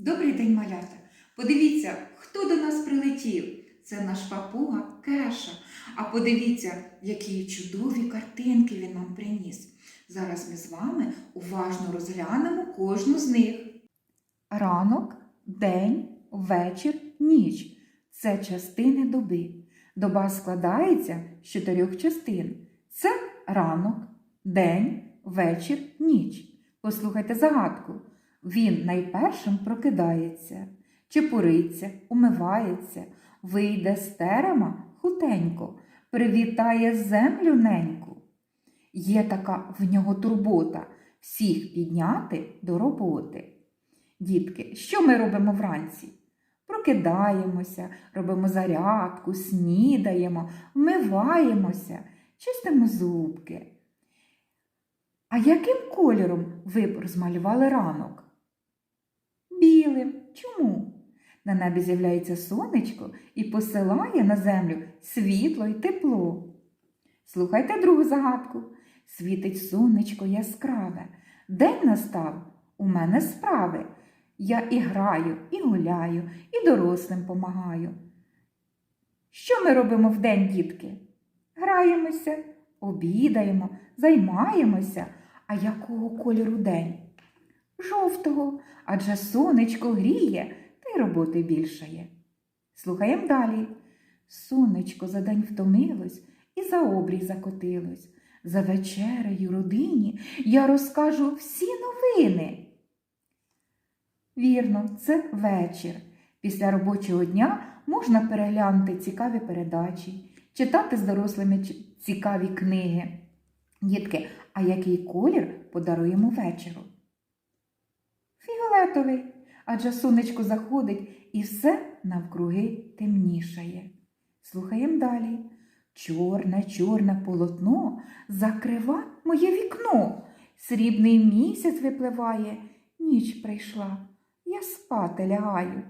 Добрий день, малята! Подивіться, хто до нас прилетів. Це наш папуга Кеша. А подивіться, які чудові картинки він нам приніс. Зараз ми з вами уважно розглянемо кожну з них. Ранок, день, вечір, ніч це частини доби. Доба складається з чотирьох частин. Це ранок, день, вечір, ніч. Послухайте загадку. Він найпершим прокидається, чепуриться, умивається, вийде з терема хутенько, привітає землю неньку. Є така в нього турбота всіх підняти до роботи. Дітки, що ми робимо вранці? Прокидаємося, робимо зарядку, снідаємо, вмиваємося, чистимо зубки. А яким кольором ви б розмалювали ранок? Білим. Чому? На небі з'являється сонечко і посилає на землю світло й тепло. Слухайте другу загадку. Світить сонечко яскраве. День настав, у мене справи. Я і граю, і гуляю, і дорослим помагаю. Що ми робимо вдень, дітки? Граємося, обідаємо, займаємося. А якого кольору день? Жовтого, адже сонечко гріє, та й роботи більшає. Слухаємо далі. Сонечко за день втомилось і за обрій закотилось. За вечерею родині я розкажу всі новини. Вірно, це вечір. Після робочого дня можна переглянути цікаві передачі, читати з дорослими цікаві книги. Дітки, а який колір подаруємо вечору? Фіолетовий, адже сонечко заходить і все навкруги темнішає. Слухаємо далі. Чорне, чорне полотно закрива моє вікно. Срібний місяць випливає, ніч прийшла, я спати лягаю.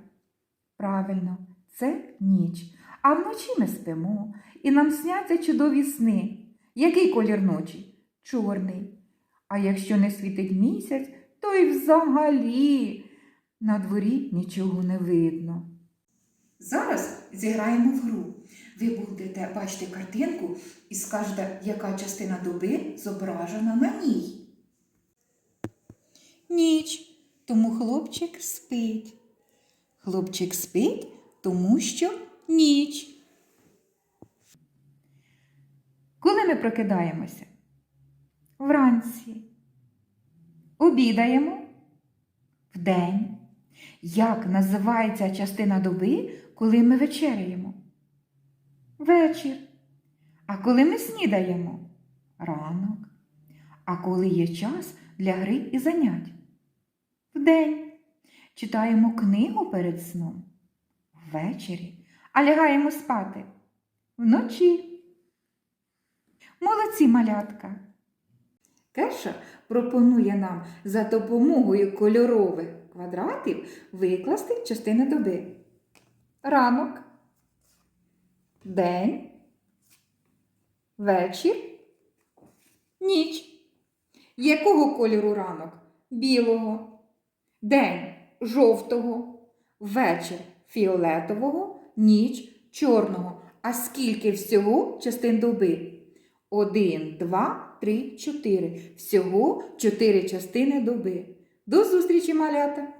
Правильно, це ніч. А вночі ми спимо, і нам сняться чудові сни. Який колір ночі? Чорний. А якщо не світить місяць, то й взагалі на дворі нічого не видно. Зараз зіграємо в гру. Ви будете бачити картинку і скажете, яка частина доби зображена на ній. Ніч, тому хлопчик спить. Хлопчик спить, тому що ніч. Коли ми прокидаємося? Вранці. Обідаємо вдень. Як називається частина доби, коли ми вечеряємо? Вечір. А коли ми снідаємо? Ранок. А коли є час для гри і занять? Вдень. Читаємо книгу перед сном. Ввечері. А лягаємо спати. Вночі. Молодці малятка. Кеша пропонує нам за допомогою кольорових квадратів викласти частини доби. Ранок, день, вечір, ніч. Якого кольору ранок? Білого, день жовтого, вечір фіолетового, ніч чорного. А скільки всього частин доби? Один, два, три, чотири. Всього чотири частини доби. До зустрічі, малята!